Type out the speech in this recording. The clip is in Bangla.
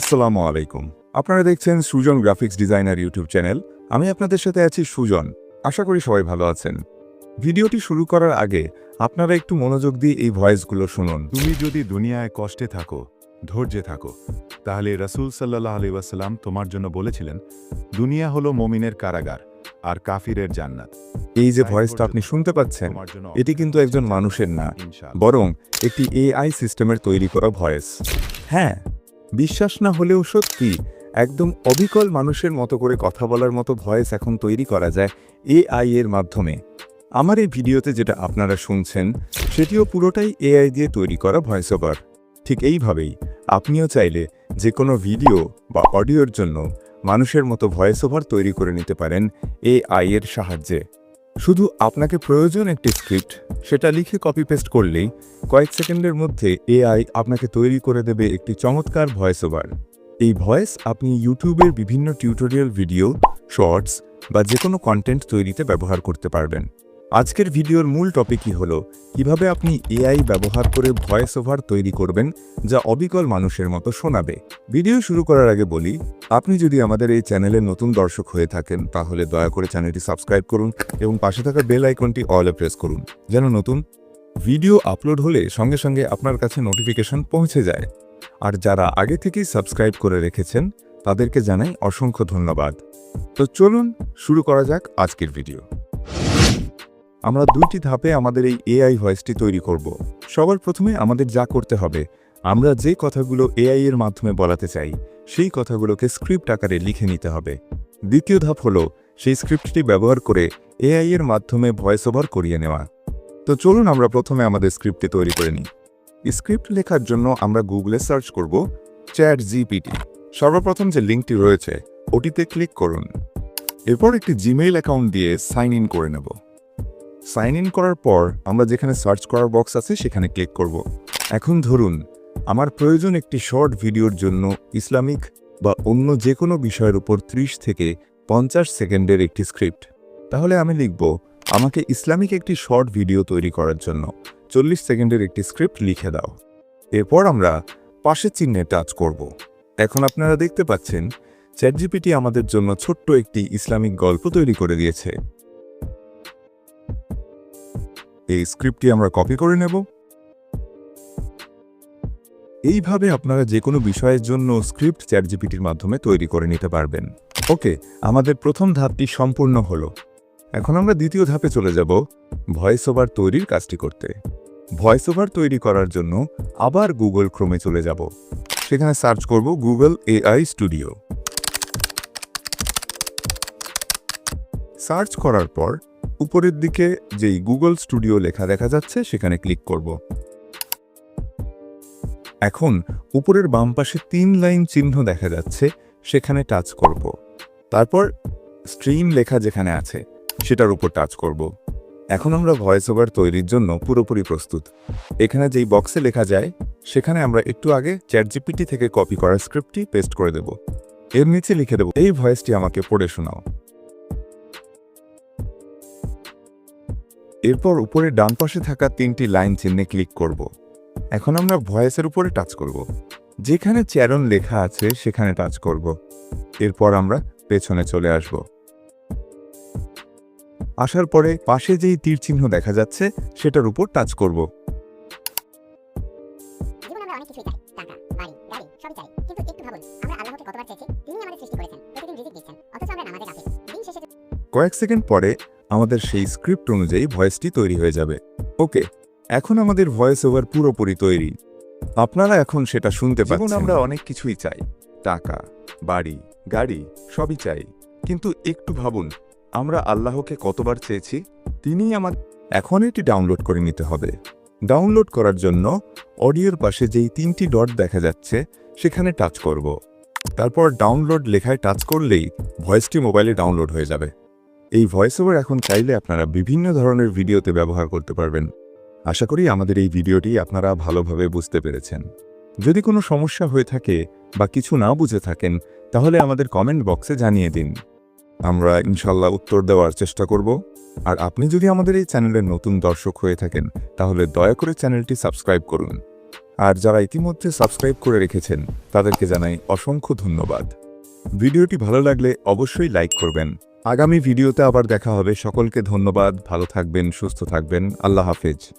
আসসালামু আলাইকুম। আপনারা দেখছেন Sujan graphics designer YouTube channel. আমি আপনাদের সাথে আছি সুজন। আশা করি সবাই ভালো আছেন। ভিডিওটি শুরু করার আগে আপনারা একটু মনোযোগ দিয়ে এই ভয়েসগুলো শুনুন। তুমি যদি দুনিয়ায় কষ্টে থাকো ধৈর্যে থাকো তাহলে রাসূল সাল্লাহ আলি ওয়াসাল্লাম তোমার জন্য বলেছিলেন দুনিয়া হলো মমিনের কারাগার আর কাফিরের জান্নাত। এই যে ভয়েসটা আপনি শুনতে পাচ্ছেন এটি কিন্তু একজন মানুষের না বরং একটি এআই সিস্টেমের তৈরি করা ভয়েস। হ্যাঁ বিশ্বাস না হলেও সত্যি, একদম অবিকল মানুষের মতো করে কথা বলার মতো ভয়েস এখন তৈরি করা যায় এআই এর মাধ্যমে। আমার এই ভিডিওতে যেটা আপনারা শুনছেন, সেটিও পুরোটাই এআই দিয়ে তৈরি করা ভয়েস ওভার ঠিক এইভাবেই, আপনিও চাইলে যে কোনো ভিডিও বা অডিওর জন্য মানুষের মতো ভয়েস ওভার তৈরি করে নিতে পারেন এআই এর সাহায্যে। শুধু আপনাকে প্রয়োজন একটি স্ক্রিপ্ট সেটা লিখে কপি পেস্ট করলেই কয়েক সেকেন্ডের মধ্যে এআই আপনাকে তৈরি করে দেবে একটি চমৎকার ভয়েস ওভার এই ভয়েস আপনি ইউটিউবের বিভিন্ন টিউটোরিয়াল ভিডিও শর্টস বা যে কোনো কন্টেন্ট তৈরিতে ব্যবহার করতে পারবেন। আজকের ভিডিওর মূল টপিকই হলো, কীভাবে আপনি এআই ব্যবহার করে ভয়েস ওভার তৈরি করবেন, যা অবিকল মানুষের মতো শোনাবে। ভিডিও শুরু করার আগে বলি, আপনি যদি আমাদের এই চ্যানেলের নতুন দর্শক হয়ে থাকেন, তাহলে দয়া করে চ্যানেলটি সাবস্ক্রাইব করুন এবং পাশে থাকা বেল আইকনটি অলে প্রেস করুন, যেন নতুন ভিডিও আপলোড হলে সঙ্গে সঙ্গে আপনার কাছে নোটিফিকেশন পৌঁছে যায়। আর যারা আগে থেকেই সাবস্ক্রাইব করে রেখেছেন, তাদেরকে জানাই অসংখ্য ধন্যবাদ। তো চলুন, শুরু করা যাক আজকের ভিডিও। আমরা দুইটি ধাপে আমাদের এই এআই ভয়েসটি তৈরি করব। সবার প্রথমে আমাদের যা করতে হবে, আমরা যে কথাগুলো এআই এর মাধ্যমে বলাতে চাই, সেই কথাগুলোকে স্ক্রিপ্ট আকারে লিখে নিতে হবে। দ্বিতীয় ধাপ হলো সেই স্ক্রিপ্টটি ব্যবহার করে এআই এর মাধ্যমে ভয়েস ওভার করিয়ে নেওয়া। তো চলুন আমরা প্রথমে আমাদের স্ক্রিপ্টটি তৈরি করে নিই। স্ক্রিপ্ট লেখার জন্য আমরা গুগলে সার্চ করব চ্যাট জিপিটি সর্বপ্রথম যে লিঙ্কটি রয়েছে, ওটিতে ক্লিক করুন। এরপর একটি জিমেইল অ্যাকাউন্ট দিয়ে সাইন ইন করে নেব। সাইন ইন করার পর আমরা যেখানে সার্চ করার বক্স আছে সেখানে ক্লিক করব। এখন ধরুন, আমার প্রয়োজন একটি শর্ট ভিডিওর জন্য ইসলামিক বা অন্য যে কোনো বিষয়ের উপর ত্রিশ থেকে পঞ্চাশ সেকেন্ডের একটি স্ক্রিপ্ট তাহলে আমি লিখব, আমাকে ইসলামিক একটি শর্ট ভিডিও তৈরি করার জন্য চল্লিশ সেকেন্ডের একটি স্ক্রিপ্ট লিখে দাও। এরপর আমরা পাশের চিহ্নে টাচ করব। এখন আপনারা দেখতে পাচ্ছেন চ্যাটজিপিটি আমাদের জন্য ছোট্ট একটি ইসলামিক গল্প তৈরি করে দিয়েছে। এই স্ক্রিপ্টটি আমরা কপি করে নেব। এইভাবে আপনারা যে কোনো বিষয়ের জন্য স্ক্রিপ্ট চ্যাটজিপিটির মাধ্যমে তৈরি করে নিতে পারবেন। ওকে, আমাদের প্রথম ধাপটি সম্পূর্ণ হলো। এখন আমরা দ্বিতীয় ধাপে চলে যাব ভয়েস ওভার তৈরির কাজটি করতে। ভয়েস ওভার তৈরি করার জন্য আবার গুগল ক্রোমে চলে যাব। সেখানে সার্চ করব গুগল এআই স্টুডিও। সার্চ করার পর উপরের দিকে যেই গুগল স্টুডিও লেখা দেখা যাচ্ছে, সেখানে ক্লিক করব। এখন উপরের বাম পাশে তিন লাইন চিহ্ন দেখা যাচ্ছে, সেখানে টাচ করব। তারপর স্ট্রিম লেখা যেখানে আছে, সেটার উপর টাচ করব। এখন আমরা ভয়েস ওভার তৈরির জন্য পুরোপুরি প্রস্তুত। এখানে যেই বক্সে লেখা যায়, সেখানে আমরা একটু আগে চ্যাটজিপিটি থেকে কপি করা স্ক্রিপ্টটি পেস্ট করে দেব। এর নিচে লিখে দেব, এই ভয়েসটি আমাকে পড়ে শোনাও। এরপর উপরে ডান পাশে থাকা তিনটি লাইন চিহ্নে ক্লিক করব। এখন আমরা ভয়েসের উপরে টাচ করব। যেখানে চ্যারন লেখা আছে সেখানে টাচ করব। এরপর আমরা পেছনে চলে আসব। আসার পরে পাশে যেই তীর চিহ্ন দেখা যাচ্ছে সেটার উপর টাচ করব। কয়েক সেকেন্ড পরে আমাদের সেই স্ক্রিপ্ট অনুযায়ী ভয়েসটি তৈরি হয়ে যাবে। ওকে এখন আমাদের ভয়েস ওভার পুরোপুরি তৈরি। আপনারা এখন সেটা শুনতে পাচ্ছেন। আমরা অনেক কিছুই চাই। টাকা বাড়ি গাড়ি সবই চাই। কিন্তু একটু ভাবুন আমরা আল্লাহকে কতবার চেয়েছি? তিনি আমার এখন এটি ডাউনলোড করে নিতে হবে। ডাউনলোড করার জন্য অডিওর পাশে যেই তিনটি ডট দেখা যাচ্ছে সেখানে টাচ করব। তারপর ডাউনলোড লেখায় টাচ করলেই ভয়েসটি মোবাইলে ডাউনলোড হয়ে যাবে। এই ভয়েস ওভার এখন চাইলে আপনারা বিভিন্ন ধরনের ভিডিওতে ব্যবহার করতে পারবেন। আশা করি আমাদের এই ভিডিওটি আপনারা ভালোভাবে বুঝতে পেরেছেন। যদি কোনো সমস্যা হয়ে থাকে বা কিছু না বুঝে থাকেন, তাহলে আমাদের কমেন্ট বক্সে জানিয়ে দিন। আমরা ইনশাল্লাহ উত্তর দেওয়ার চেষ্টা করব। আর আপনি যদি আমাদের এই চ্যানেলের নতুন দর্শক হয়ে থাকেন, তাহলে দয়া করে চ্যানেলটি সাবস্ক্রাইব করুন। আর যারা ইতিমধ্যে সাবস্ক্রাইব করে রেখেছেন, তাদেরকে জানাই অসংখ্য ধন্যবাদ। ভিডিওটি ভালো লাগলে অবশ্যই লাইক করবেন। আগামী ভিডিওতে আবার দেখা হবে। সকলকে ধন্যবাদ। ভালো থাকবেন সুস্থ থাকবেন। আল্লাহ হাফেজ।